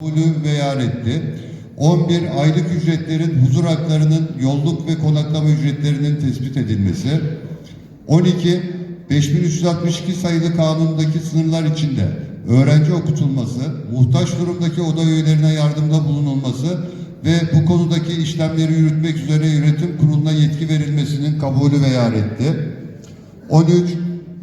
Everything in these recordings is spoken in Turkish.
kabulü beyan etti. 11 aylık ücretlerin huzur haklarının yolluk ve konaklama ücretlerinin tespit edilmesi. 12 5362 sayılı kanundaki sınırlar içinde öğrenci okutulması, muhtaç durumdaki oda üyelerine yardımda bulunulması ve bu konudaki işlemleri yürütmek üzere yönetim kuruluna yetki verilmesinin kabulü beyan etti. 13.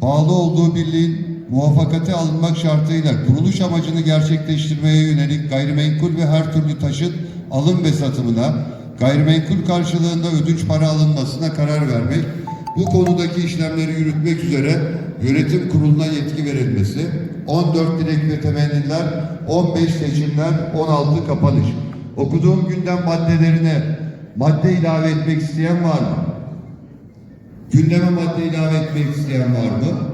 Bağlı olduğu birliğin muvaffakate alınmak şartıyla kuruluş amacını gerçekleştirmeye yönelik gayrimenkul ve her türlü taşıt alım ve satımına, gayrimenkul karşılığında ödünç para alınmasına karar vermek, bu konudaki işlemleri yürütmek üzere yönetim kuruluna yetki verilmesi, 14 dilek ve temenniler, 15 seçimler, 16 kapanış. Okuduğum gündem maddelerine madde ilave etmek isteyen var mı? Gündeme madde ilave etmek isteyen var mı?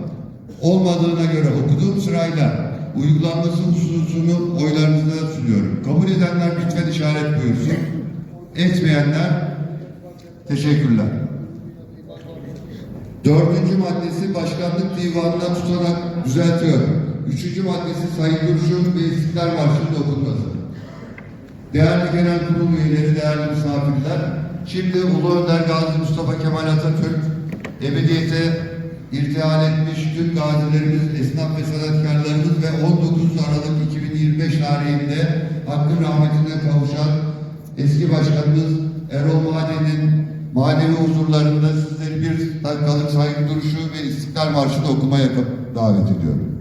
Olmadığına göre okuduğum sırayla uygulanması hususunu oylarınıza sunuyorum. Kabul edenler lütfen işaret buyursun. Etmeyenler teşekkürler. Dördüncü maddesi başkanlık divanına tutarak düzeltiyorum. Üçüncü maddesi Sayın Duruş'un ve İstiklal Marşı'nın okunması. Değerli genel kurul üyeleri, değerli misafirler, şimdi Ulu Önder Gazi Mustafa Kemal Atatürk ebediyete irtihal etmiş tüm gazilerimiz, esnaf ve sanatkarlarımız ve 19 Aralık 2025 tarihinde hakkın rahmetine kavuşan eski başkanımız Erol Maden'in manevi huzurlarında sizleri bir dakikalık saygı duruşu ve İstiklal Marşı'nı okumaya davet ediyorum.